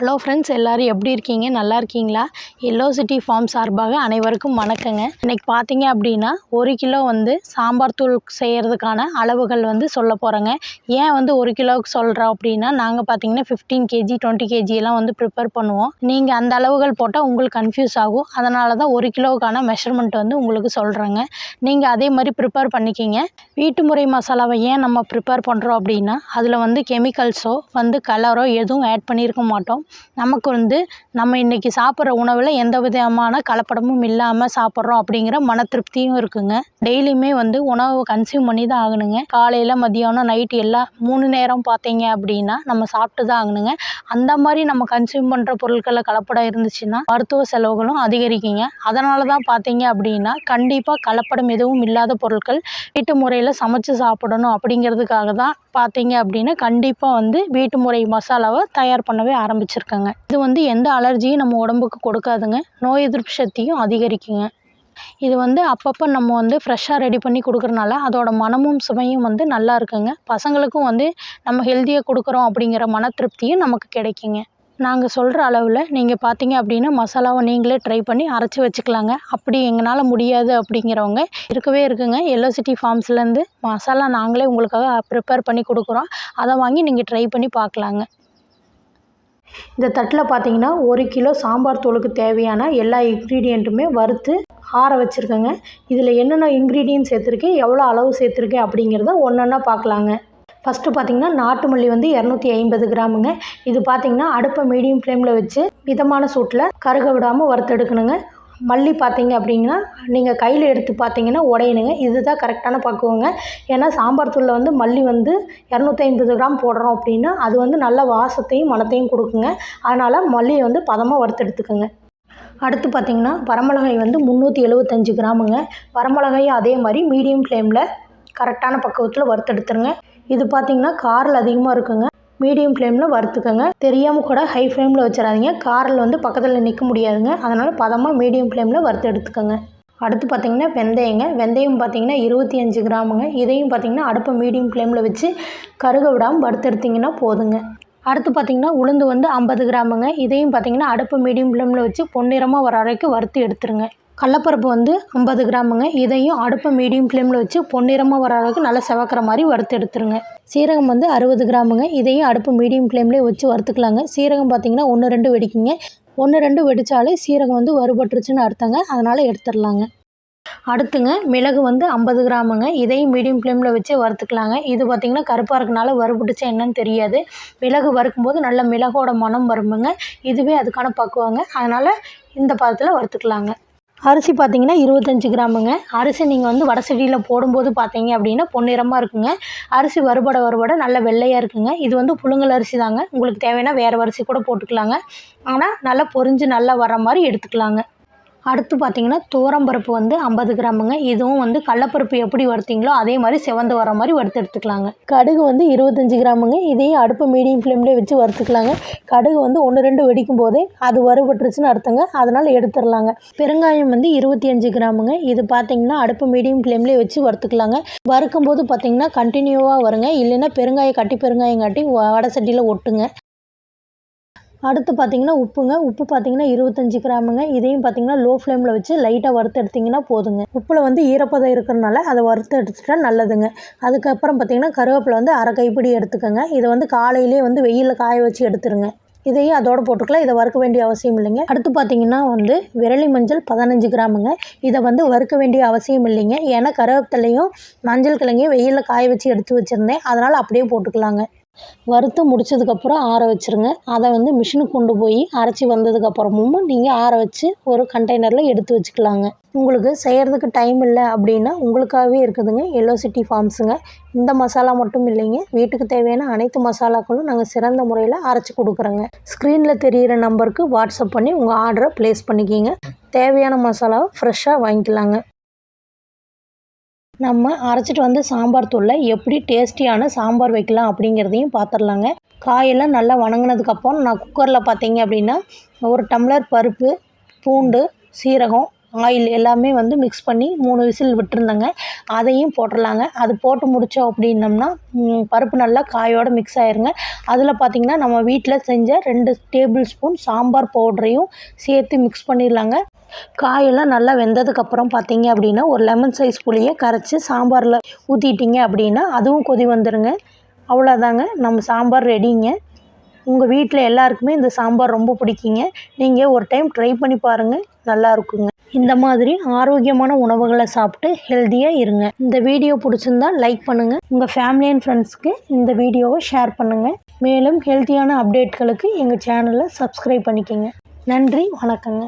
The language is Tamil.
ஹலோ ஃப்ரெண்ட்ஸ் எல்லோரும் எப்படி இருக்கீங்க? நல்லா இருக்கீங்களா? எல்லோ சிட்டி ஃபார்ம் சார்பாக அனைவருக்கும் வணக்கங்க. இன்றைக்கி பார்த்தீங்க அப்படின்னா ஒரு கிலோ வந்து சாம்பார் தூள் செய்கிறதுக்கான அளவுகள் வந்து சொல்ல போகிறேங்க ஏன் வந்து ஒரு கிலோவுக்கு சொல்கிறோம் அப்படின்னா நாங்கள் பார்த்தீங்கன்னா ஃபிஃப்டீன் கேஜி டுவெண்ட்டி கேஜி எல்லாம் வந்து ப்ரிப்பேர் பண்ணுவோம். நீங்கள் அந்த அளவுகள் போட்டால் உங்களுக்கு கன்ஃபியூஸ் ஆகும். அதனால தான் ஒரு கிலோவுக்கான மெஷர்மெண்ட் வந்து உங்களுக்கு சொல்கிறேங்க நீங்கள் அதே மாதிரி ப்ரிப்பேர் பண்ணிக்கிங்க. வீட்டு முறை மசாலாவை ஏன் நம்ம ப்ரிப்பேர் பண்ணுறோம் அப்படின்னா அதில் வந்து கெமிக்கல்ஸோ வந்து கலரோ எதுவும் ஆட் பண்ணியிருக்க மாட்டோம். நமக்கு வந்து நம்ம இன்றைக்கி சாப்பிட்ற உணவில் எந்த விதமான கலப்படமும் இல்லாமல் சாப்பிட்றோம் அப்படிங்கிற மன திருப்தியும் இருக்குங்க. டெய்லியுமே வந்து உணவு கன்சியூம் பண்ணி தான் ஆகணுங்க. காலையில் மதியானம் நைட்டு எல்லாம் மூணு நேரம் பார்த்தீங்க அப்படின்னா நம்ம சாப்பிட்டு தான் ஆகணுங்க. அந்த மாதிரி நம்ம கன்சியூம் பண்ணுற பொருட்களில் கலப்படம் இருந்துச்சுன்னா மருத்துவ செலவுகளும் அதிகரிக்குங்க. அதனால தான் பார்த்தீங்க அப்படின்னா கண்டிப்பாக கலப்படம் எதுவும் இல்லாத பொருட்கள் வீட்டு முறையில் சமைச்சு சாப்பிடணும் அப்படிங்கிறதுக்காக தான் பார்த்தீங்க அப்படின்னா கண்டிப்பாக வந்து வீட்டு முறை மசாலாவை தயார் பண்ணவே ஆரம்பிச்சிருக்கேங்க. இது வந்து எந்த அலர்ஜியும் நம்ம உடம்புக்கு கொடுக்காதுங்க. நோய் எதிர்ப்பு சக்தியும் அதிகரிக்குங்க. இது வந்து அப்பப்போ நம்ம வந்து ஃப்ரெஷ்ஷாக ரெடி பண்ணி கொடுக்குறனால அதோட மனமும் சுவையும் வந்து நல்லா இருக்குங்க. பசங்களுக்கும் வந்து நம்ம ஹெல்த்தியாக கொடுக்குறோம் அப்படிங்கிற மன திருப்தியும் நமக்கு கிடைக்குங்க. நாங்கள் சொல்கிற அளவில் நீங்கள் பார்த்தீங்க அப்படின்னா மசாலாவை நீங்களே ட்ரை பண்ணி அரைச்சி வச்சுக்கலாங்க. அப்படி எங்களால் முடியாது அப்படிங்கிறவங்க இருக்கவே இருக்குங்க. எல்லோ சிட்டி ஃபார்ம்ஸ்லேருந்து மசாலா நாங்களே உங்களுக்காக ப்ரிப்பேர் பண்ணி கொடுக்குறோம். அதை வாங்கி நீங்கள் ட்ரை பண்ணி பார்க்கலாங்க. இந்த தட்டில் பார்த்தீங்கன்னா ஒரு கிலோ சாம்பார் தூளுக்கு தேவையான எல்லா இன்க்ரீடியண்ட்டுமே வறுத்து ஆற வச்சுருக்கேங்க. இதில் என்னென்ன இன்க்ரீடியன்ட் சேர்த்துருக்கேன் எவ்வளோ அளவு சேர்த்துருக்கேன் அப்படிங்கிறத ஒன்று ஒன்றா பார்க்கலாங்க. ஃபஸ்ட்டு பார்த்தீங்கன்னா நாட்டு மல்லி வந்து இரநூத்தி ஐம்பது கிராமுங்க. இது பார்த்தீங்கன்னா அடுப்பை மீடியம் ஃப்ளேமில் வச்சு மிதமான சூட்டில் கருக விடாமல் வறுத்தெடுக்கணுங்க மல்லி பார்த்தீங்க அப்படின்னா நீங்கள் கையில் எடுத்து பார்த்தீங்கன்னா உடையணுங்க. இதுதான் கரெக்டான பக்குவங்க. ஏன்னா சாம்பார் தூளில் வந்து மல்லி வந்து இரநூத்தி ஐம்பது கிராம் போடுறோம் அப்படின்னா அது வந்து நல்ல வாசத்தையும் மனத்தையும் கொடுக்குங்க. அதனால் மல்லியை வந்து பதமாக வறுத்தெடுத்துக்கோங்க அடுத்து பார்த்திங்கன்னா வரமிளகாய் வந்து முந்நூற்றி எழுபத்தஞ்சு கிராமுங்க. வரமிளகாயும் அதே மாதிரி மீடியம் ஃப்ளேமில் கரெக்டான பக்குவத்தில் வறுத்தெடுத்துருங்க. இது பார்த்திங்கன்னா காரில் அதிகமாக இருக்குங்க. மீடியம் ஃப்ளேமில் வறுத்துக்கோங்க. தெரியாமல் கூட ஹை ஃப்ளேமில் வச்சிடாதீங்க. காரில் வந்து பக்கத்தில் நிற்க முடியாதுங்க. அதனால் பதமாக மீடியம் ஃப்ளேமில் வறுத்து எடுத்துக்கோங்க அடுத்து பார்த்திங்கன்னா வெந்தயங்க. வெந்தயம் பார்த்திங்கன்னா இருபத்தி அஞ்சு கிராமுங்க. இதையும் பார்த்திங்கன்னா அடுப்பை மீடியம் ஃப்ளேமில் வச்சு கருக விடாமல் வறுத்தெடுத்திங்கன்னா போதுங்க. அடுத்து பார்த்திங்கன்னா உளுந்து வந்து ஐம்பது கிராமுங்க. இதையும் பார்த்திங்கன்னா அடுப்பு மீடியம் ஃப்ளேமில் வச்சு பொன்னிறமாக வர வரைக்கும் வறுத்து எடுத்துருங்க. கடலப்பருப்பு வந்து ஐம்பது கிராமுங்க. இதையும் அடுப்பை மீடியம் ஃப்ளேமில் வச்சு பொன்னிறமாக வர அளவுக்கு நல்லா செவக்கிற மாதிரி வறுத்து எடுத்துருங்க. சீரகம் வந்து அறுபது கிராமுங்க. இதையும் அடுப்பு மீடியம் ஃப்ளேம்லேயே வச்சு வறுத்துக்கலாங்க. சீரகம் பார்த்திங்கன்னா ஒன்று ரெண்டு வெடிக்குங்க. ஒன்று ரெண்டு வெடித்தாலே சீரகம் வந்து வறுபட்டுருச்சுன்னு அர்த்தங்க. அதனால் எடுத்துடலாங்க அடுத்துங்க மிளகு வந்து ஐம்பது கிராமுங்க. இதையும் மீடியம் ஃப்ளேமில் வச்சு வறுத்துக்கலாங்க. இது பார்த்திங்கன்னா கருப்பாக இருக்கனால வறுபட்டுச்சா என்னன்னு தெரியாது. மிளகு வறுக்கும்போது நல்ல மிளகோட மனம் வருமுங்க. இதுவே அதுக்கான பக்குவங்க. அதனால் இந்த பதத்தில் வறுத்துக்கலாங்க. அரிசி பார்த்தீங்கன்னா இருபத்தஞ்சி கிராமுங்க. அரிசி நீங்கள் வந்து வடை செடியில் போடும்போது பார்த்தீங்க அப்படின்னா பொன்னிறமாக இருக்குங்க. அரிசி வறுபட வறுபட நல்ல வெள்ளையாக இருக்குங்க. இது வந்து புழுங்கல் அரிசி தாங்க. உங்களுக்கு தேவைன்னா வேறு அரிசி கூட போட்டுக்கலாங்க. ஆனால் நல்லா பொரிஞ்சு நல்லா வர மாதிரி எடுத்துக்கலாங்க. அடுத்து பார்த்தீங்கன்னா துவரம்பருப்பு வந்து ஐம்பது கிராமுங்க. இதுவும் வந்து கடலப்பருப்பு எப்படி வறுத்தீங்களோ அதே மாதிரி செவந்து வர மாதிரி வறுத்து எடுத்துக்கலாங்க. கடுகு வந்து இருபத்தஞ்சி கிராமுங்க. இதையும் அடுப்பு மீடியம் ஃப்ளேம்லேயே வச்சு வறுத்துக்கலாங்க. கடுகு வந்து ஒன்று ரெண்டு வெடிக்கும் போதே அது வறுபட்டுருச்சுன்னு அர்த்தங்க. அதனால் எடுத்துடலாங்க. பெருங்காயம் வந்து இருபத்தி அஞ்சு கிராமுங்க. இது பார்த்தீங்கன்னா அடுப்பு மீடியம் ஃப்ளேம்லேயே வச்சு வறுத்துக்கலாங்க. வறுக்கும் போது பார்த்தீங்கன்னா கண்டினியூவாக வருங்க. இல்லைன்னா பெருங்காயம் கட்டி பெருங்காயம் காட்டி வடை சட்டியில் ஒட்டுங்க. அடுத்து பார்த்தீங்கன்னா உப்புங்க. உப்பு பார்த்தீங்கன்னா இருபத்தஞ்சி கிராமுங்க. இதையும் பார்த்தீங்கன்னா லோ ஃப்ளேமில் வச்சு லைட்டாக வறுத்து எடுத்திங்கன்னா போதுங்க. உப்பில் வந்து ஈரப்பதம் இருக்கிறனால அதை வறுத்து எடுத்துட்டா நல்லதுங்க. அதுக்கப்புறம் பார்த்தீங்கன்னா கருவேப்பிலை வந்து அரை கைப்பிடி எடுத்துக்கோங்க. இதை வந்து காலையிலே வந்து வெயிலில் காய வச்சு எடுத்துருங்க. இதையும் அதோடு போட்டுக்கலாம். இதை வறுக்க வேண்டிய அவசியம் இல்லைங்க. அடுத்து பார்த்தீங்கன்னா வந்து விரலி மஞ்சள் பதினஞ்சு கிராமுங்க. இதை வந்து வறுக்க வேண்டிய அவசியம் இல்லைங்க. ஏன்னா கருவேப்பிலையும் மஞ்சள் கிழங்கையும் வெயிலில் காய வச்சு எடுத்து வச்சுருந்தேன். அதனால் அப்படியே போட்டுக்கலாங்க. வறுத்து முடிச்சதுக்கப்புறம் ஆற வச்சுருங்க. அதை வந்து மிஷினுக்கு கொண்டு போய் அரைச்சி வந்ததுக்கப்புறமும் நீங்கள் ஆற வச்சு ஒரு கண்டெய்னரில் எடுத்து வச்சுக்கலாங்க. உங்களுக்கு செய்கிறதுக்கு டைம் இல்லை அப்படின்னா உங்களுக்காகவே இருக்குதுங்க. எல்லோ சிட்டி ஃபார்ம்ஸுங்க இந்த மசாலா மட்டும் இல்லைங்க. வீட்டுக்கு தேவையான அனைத்து மசாலாக்களும் நாங்கள் சிறந்த முறையில் அரைச்சி கொடுக்குறோங்க. ஸ்க்ரீனில் தெரிகிற நம்பருக்கு வாட்ஸ்அப் பண்ணி உங்கள் ஆர்டரை ப்ளேஸ் பண்ணிக்கிங்க. தேவையான மசாலாவை ஃப்ரெஷ்ஷாக வாங்கிக்கலாங்க. நம்ம அரைச்சிட்டு வந்து சாம்பார் தூளை எப்படி டேஸ்டியான சாம்பார் வைக்கலாம் அப்படிங்கிறதையும் பார்த்துடலாங்க காயெல்லாம் நல்லா வணங்கினதுக்கப்புறம் நான் குக்கரில் பார்த்தீங்க அப்படின்னா ஒரு டம்ளர் பருப்பு பூண்டு சீரகம் ஆயில் எல்லாமே வந்து மிக்ஸ் பண்ணி மூணு விசில் விட்டுருந்தேங்க. அதையும் போட்டுடலாங்க. அது போட்டு முடித்தோம் அப்படின்னம்னா பருப்பு நல்லா காயோடு மிக்ஸ் ஆயிருங்க. அதில் பார்த்திங்கன்னா நம்ம வீட்டில் செஞ்ச ரெண்டு டேபிள் ஸ்பூன் சாம்பார் பவுடரையும் சேர்த்து மிக்ஸ் பண்ணிடலாங்க. காயெல்லாம் நல்லா வெந்ததுக்கப்புறம் பார்த்தீங்க அப்படின்னா ஒரு லெமன் சைஸ் புளியை கரைச்சி சாம்பாரில் ஊற்றிட்டீங்க அப்படின்னா அதுவும் கொதி வந்துடுங்க அவ்வளோதாங்க நம்ம சாம்பார் ரெடிங்க உங்கள் வீட்டில் எல்லாருக்குமே இந்த சாம்பார் ரொம்ப பிடிக்குங்க. நீங்கள் ஒரு டைம் ட்ரை பண்ணி பாருங்கள் நல்லா இருக்குங்க. இந்த மாதிரி ஆரோக்கியமான உணவுகளை சாப்பிட்டு ஹெல்த்தியாக இருங்க. இந்த வீடியோ பிடிச்சிருந்தா லைக் பண்ணுங்கள் உங்கள் ஃபேமிலி அண்ட் ஃப்ரெண்ட்ஸ்க்கு இந்த வீடியோவை ஷேர் பண்ணுங்கள் மேலும் ஹெல்த்தியான அப்டேட்களுக்கு எங்கள் சேனலை சப்ஸ்கிரைப் பண்ணிக்கோங்க. நன்றி வணக்கங்க.